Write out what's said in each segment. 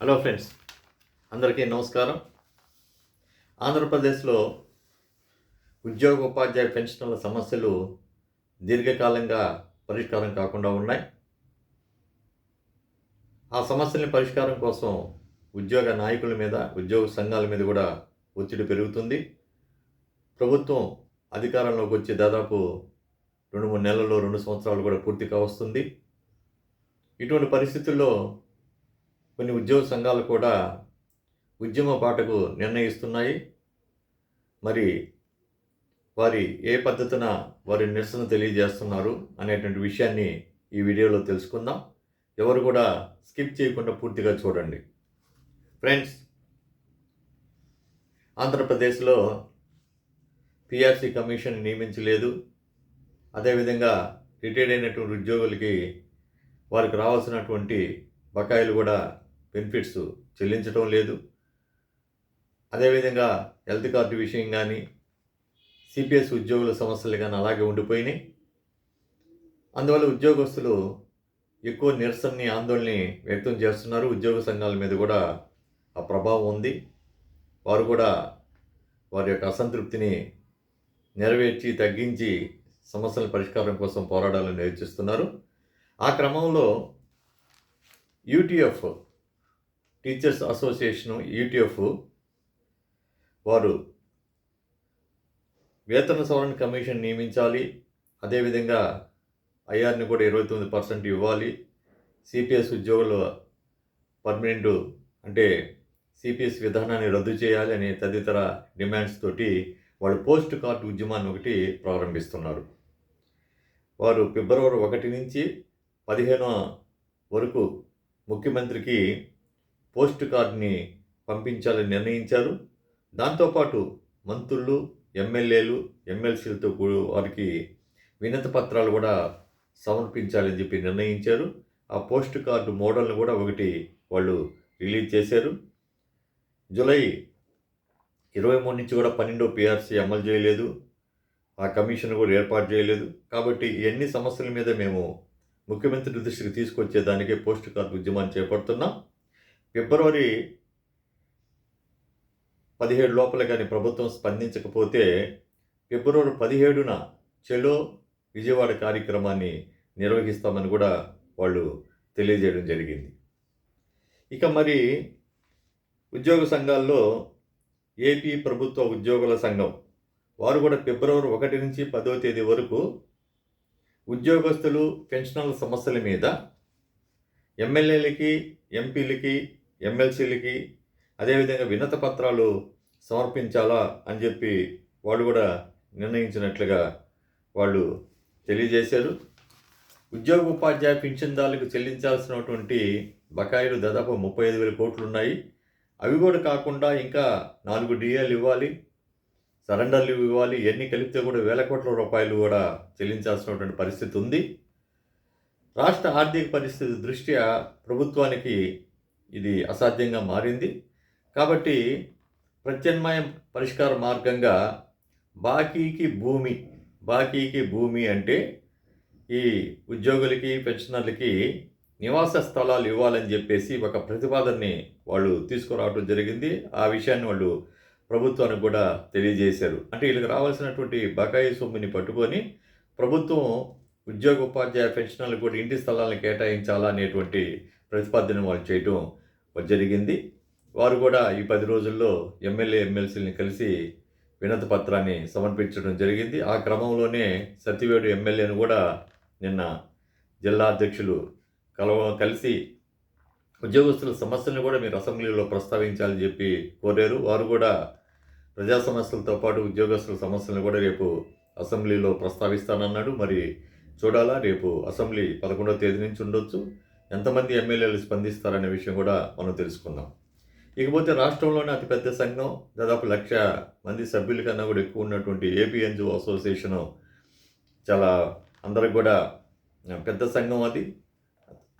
Hello friends అందరికీ నమస్కారం. ఆంధ్రప్రదేశ్లో ఉద్యోగ ఉపాధ్యాయ పెన్షన్ల సమస్యలు దీర్ఘకాలంగా పరిష్కారం కాకుండా ఉన్నాయి. ఆ సమస్యల్ని పరిష్కారం కోసం ఉద్యోగ నాయకుల మీద ఉద్యోగ సంఘాల మీద కూడా ఒత్తిడి పెరుగుతుంది. ప్రభుత్వం అధికారంలోకి వచ్చి దాదాపు రెండు మూడు నెలల్లో రెండు సంవత్సరాలు కూడా పూర్తి కావస్తుంది. ఇటువంటి పరిస్థితుల్లో కొన్ని ఉద్యోగ సంఘాలు కూడా ఉద్యమ బాటకు నిర్ణయిస్తున్నాయి. మరి వారి ఏ పద్ధతిన వారి నిరసన తెలియజేస్తున్నారు అనేటువంటి విషయాన్ని ఈ వీడియోలో తెలుసుకుందాం. ఎవరు కూడా స్కిప్ చేయకుండా పూర్తిగా చూడండి. ఫ్రెండ్స్ ఆంధ్రప్రదేశ్లో పిఆర్సీ కమిషన్ నియమించలేదు. అదేవిధంగా రిటైర్డ్ అయినటువంటి ఉద్యోగులకి వారికి రావాల్సినటువంటి బకాయిలు కూడా బెనిఫిట్స్ చెల్లించడం లేదు. అదేవిధంగా హెల్త్ కార్డు విషయం కానీ సిపిఎస్ ఉద్యోగుల సమస్యలు కానీ అలాగే ఉండిపోయినాయి. అందువల్ల ఉద్యోగస్తులు ఎక్కువ నిరసనని ఆందోళనని వ్యక్తం చేస్తున్నారు. ఉద్యోగ సంఘాల మీద కూడా ఆ ప్రభావం ఉంది. వారు కూడా వారి యొక్క అసంతృప్తిని నెరవేర్చి తగ్గించి సమస్యల పరిష్కారం కోసం పోరాడాలని నేర్చిస్తున్నారు ఆ క్రమంలో యూటీఎఫ్ టీచర్స్ అసోసియేషన్ యూటీఎఫ్ వారు వేతన సవరణ కమిషన్ నియమించాలి. అదేవిధంగా ఐఆర్ని కూడా ఇరవై తొమ్మిది పర్సెంట్ ఇవ్వాలి. సిపిఎస్ ఉద్యోగులు పర్మనెంట్ అంటే సిపిఎస్ విధానాన్ని రద్దు చేయాలి అనే తదితర డిమాండ్స్ తోటి వాళ్ళు పోస్ట్ కార్డు ఉద్యమాన్ని ఒకటి ప్రారంభిస్తున్నారు. వారు ఫిబ్రవరి ఒకటి నుంచి పదిహేను వరకు ముఖ్యమంత్రికి పోస్ట్ కార్డుని పంపించాలని నిర్ణయించారు. దాంతోపాటు మంత్రులు ఎమ్మెల్యేలు ఎమ్మెల్సీలతో వారికి వినతి పత్రాలు కూడా సమర్పించాలని చెప్పి నిర్ణయించారు. ఆ పోస్ట్ కార్డు మోడల్ని కూడా ఒకటి వాళ్ళు రిలీజ్ చేశారు. జూలై ఇరవై మూడు నుంచి కూడా పన్నెండో పిఆర్సీ అమలు చేయలేదు. ఆ కమిషన్ కూడా ఏర్పాటు చేయలేదు. కాబట్టి ఎన్ని సమస్యల మీద మేము ముఖ్యమంత్రి దృష్టికి తీసుకొచ్చేదానికే పోస్ట్ కార్డు ఉద్యమాన్ని చేపడుతున్నాం. ఫిబ్రవరి పదిహేడు లోపల కానీ ప్రభుత్వం స్పందించకపోతే ఫిబ్రవరి పదిహేడున చెలో విజయవాడ కార్యక్రమాన్ని నిర్వహిస్తామని కూడా వాళ్ళు తెలియజేయడం జరిగింది. ఇక మరి ఉద్యోగ సంఘాల్లో ఏపీ ప్రభుత్వ ఉద్యోగుల సంఘం వారు కూడా ఫిబ్రవరి ఒకటి నుంచి పదో తేదీ వరకు ఉద్యోగస్తులు పెన్షనర్ల సమస్యల మీద ఎమ్మెల్యేలకి ఎంపీలకి ఎమ్మెల్సీలకి అదేవిధంగా వినత పత్రాలు సమర్పించాలా అని చెప్పి వాళ్ళు కూడా నిర్ణయించినట్లుగా వాళ్ళు తెలియజేశారు. ఉద్యోగ ఉపాధ్యాయ పింఛన్దారులకు చెల్లించాల్సినటువంటి బకాయిలు దాదాపు ముప్పై ఐదు వేల కోట్లు ఉన్నాయి అవి కూడా కాకుండా ఇంకా నాలుగు డిఏలు ఇవ్వాలి సరెండర్లు ఇవ్వాలి ఇవన్నీ కలిపితే కూడా వేల కోట్ల రూపాయలు కూడా చెల్లించాల్సినటువంటి పరిస్థితి ఉంది. రాష్ట్ర ఆర్థిక పరిస్థితి దృష్ట్యా ప్రభుత్వానికి ఇది అసాధ్యంగా మారింది. కాబట్టి ప్రత్యామ్నాయ పరిష్కార మార్గంగా బాకీకి భూమి బాకీకి భూమి అంటే ఈ ఉద్యోగులకి పెన్షనర్లకి నివాస స్థలాలు ఇవ్వాలని చెప్పేసి ఒక ప్రతిపాదనని వాళ్ళు తీసుకురావడం జరిగింది. ఆ విషయాన్ని వాళ్ళు ప్రభుత్వానికి కూడా తెలియజేశారు. అంటే వీళ్ళకి రావాల్సినటువంటి బకాయి సొమ్ముని పట్టుకొని ప్రభుత్వం ఉద్యోగ ఉపాధ్యాయ పెన్షనర్లు కూడా ఇంటి స్థలాలను కేటాయించాలా అనేటువంటి ప్రతిపాదన వాళ్ళు చేయటం జరిగింది. వారు కూడా ఈ పది రోజుల్లో ఎమ్మెల్యే ఎమ్మెల్సీని కలిసి వినతి పత్రాన్ని సమర్పించడం జరిగింది. ఆ క్రమంలోనే సత్యవేడు ఎమ్మెల్యేను కూడా నిన్న జిల్లా అధ్యక్షులు కలవ కలిసి ఉద్యోగస్తుల సమస్యలను కూడా మీరు అసెంబ్లీలో ప్రస్తావించాలని చెప్పి కోరారు. వారు కూడా ప్రజా సమస్యలతో పాటు ఉద్యోగస్తుల సమస్యలను కూడా రేపు అసెంబ్లీలో ప్రస్తావిస్తానన్నాడు. మరి చూడాలా రేపు అసెంబ్లీ పదకొండవ తేదీ నుంచి ఉండొచ్చు. ఎంతమంది ఎమ్మెల్యేలు స్పందిస్తారనే విషయం కూడా మనం తెలుసుకుందాం. ఇకపోతే రాష్ట్రంలోనే అతిపెద్ద సంఘం దాదాపు లక్ష మంది సభ్యుల కన్నా కూడా ఎక్కువ ఉన్నటువంటి ఏపీఎన్జిఓ అసోసియేషను చాలా అందరికి కూడా పెద్ద సంఘం అది.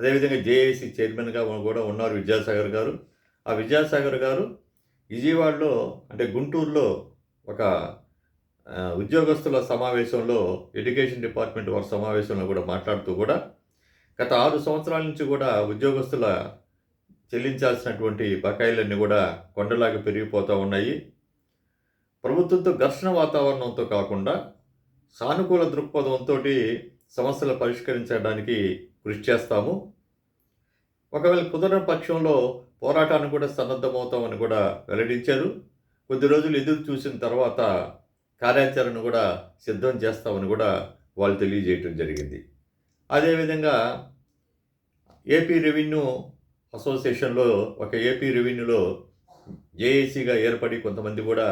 అదేవిధంగా జేఏసీ చైర్మన్గా కూడా ఉన్నారు విద్యాసాగర్ గారు. ఆ విద్యాసాగర్ గారు విజయవాడలో అంటే గుంటూరులో ఒక ఉద్యోగస్తుల సమావేశంలో ఎడ్యుకేషన్ డిపార్ట్మెంట్ వారి సమావేశంలో కూడా మాట్లాడుతూ కూడా గత ఆరు సంవత్సరాల నుంచి కూడా ఉద్యోగస్తుల చెల్లించాల్సినటువంటి బకాయిలన్నీ కూడా కొండలాగా పెరిగిపోతూ ఉన్నాయి. ప్రభుత్వంతో ఘర్షణ వాతావరణంతో కాకుండా సానుకూల దృక్పథంతో సమస్యలు పరిష్కరించడానికి కృషి చేస్తాము. ఒకవేళ కుదరని పక్షంలో పోరాటాన్ని కూడా సన్నద్ధమవుతామని కూడా వెల్లడించారు. కొద్ది రోజులు ఎదురు చూసిన తర్వాత కార్యాచరణ కూడా సిద్ధం చేస్తామని కూడా వాళ్ళు తెలియజేయటం జరిగింది. అదేవిధంగా ఏపీ రెవెన్యూ అసోసియేషన్లో ఒక ఏపీ రెవెన్యూలో జేఏసీగా ఏర్పడి కొంతమంది కూడా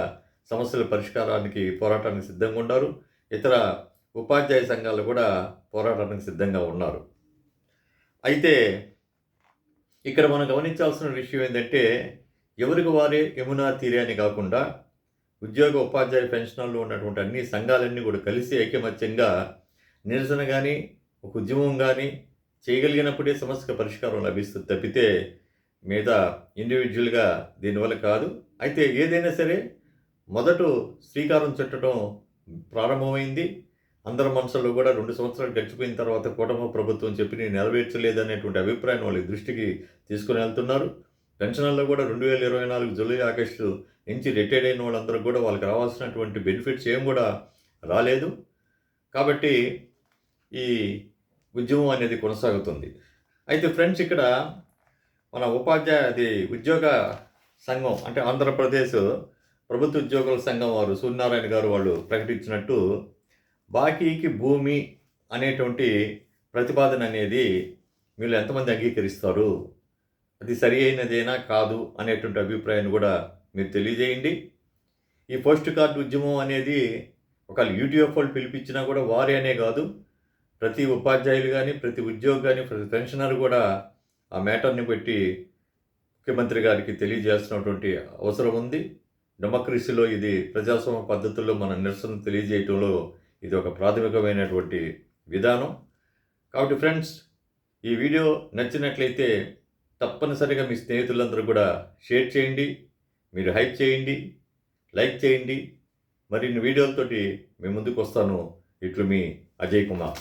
సమస్యల పరిష్కారానికి పోరాటానికి సిద్ధంగా ఉన్నారు. ఇతర ఉపాధ్యాయ సంఘాలు కూడా పోరాటానికి సిద్ధంగా ఉన్నారు. అయితే ఇక్కడ మనం గమనించాల్సిన విషయం ఏంటంటే ఎవరికి వారే యమునా తీరే అని కాకుండా ఉద్యోగ ఉపాధ్యాయ పెన్షనర్లు ఉన్నటువంటి అన్ని సంఘాలన్నీ కూడా కలిసి ఐకమత్యంగా నిరసన కానీ ఒక ఉద్యమం కానీ చేయగలిగినప్పుడే సమస్యకు పరిష్కారం లభిస్తుంది తప్పితే మీద ఇండివిజువల్గా దీనివల్ల కాదు. అయితే ఏదైనా సరే మొదట శ్రీకారం చుట్టడం ప్రారంభమైంది. అందరి మనసులో కూడా రెండు సంవత్సరాలు గడిచిపోయిన తర్వాత కూటమి ప్రభుత్వం చెప్పి నేను నెరవేర్చలేదనేటువంటి అభిప్రాయం వాళ్ళ దృష్టికి తీసుకుని వెళ్తున్నారు. పెన్షన్లలో కూడా రెండు వేల ఇరవై నాలుగు జూలై ఆగస్టు నుంచి రిటైర్డ్ అయిన వాళ్ళందరూ కూడా వాళ్ళకి రావాల్సినటువంటి బెనిఫిట్స్ ఏం కూడా రాలేదు. కాబట్టి ఈ ఉద్యమం అనేది కొనసాగుతుంది. అయితే ఫ్రెండ్స్ ఇక్కడ మన ఉపాధ్యాయ అది ఉద్యోగ సంఘం అంటే ఆంధ్రప్రదేశ్ ప్రభుత్వ ఉద్యోగుల సంఘం వారు సూర్యనారాయణ గారు వాళ్ళు ప్రకటించినట్టు బాకీకి భూమి అనేటువంటి ప్రతిపాదన అనేది మీరు ఎంతమంది అంగీకరిస్తారు? అది సరి అయినదేనా కాదు అనేటువంటి అభిప్రాయాన్ని కూడా మీరు తెలియజేయండి. ఈ పోస్ట్ కార్డు ఉద్యమం అనేది ఒక యూటీఎఫ్ వాళ్ళు పిలిపించినా కూడా వారే అనే కాదు. ప్రతి ఉపాధ్యాయులు కానీ ప్రతి ఉద్యోగి కానీ ప్రతి పెన్షనర్ కూడా ఆ మ్యాటర్ని పెట్టి ముఖ్యమంత్రి గారికి తెలియజేస్తున్నటువంటి అవసరం ఉంది. డెమోక్రసీలో ఇది ప్రజాస్వామ్య పద్ధతుల్లో మన నిరసన తెలియజేయటంలో ఇది ఒక ప్రాథమికమైనటువంటి విధానం. కాబట్టి ఫ్రెండ్స్ ఈ వీడియో నచ్చినట్లయితే తప్పనిసరిగా మీ స్నేహితులందరూ కూడా షేర్ చేయండి మీరు హైప్ చేయండి లైక్ చేయండి. మరిన్ని వీడియోలతోటి మీ ముందుకు వస్తాను ఇట్లు మీ అజయ్ కుమార్.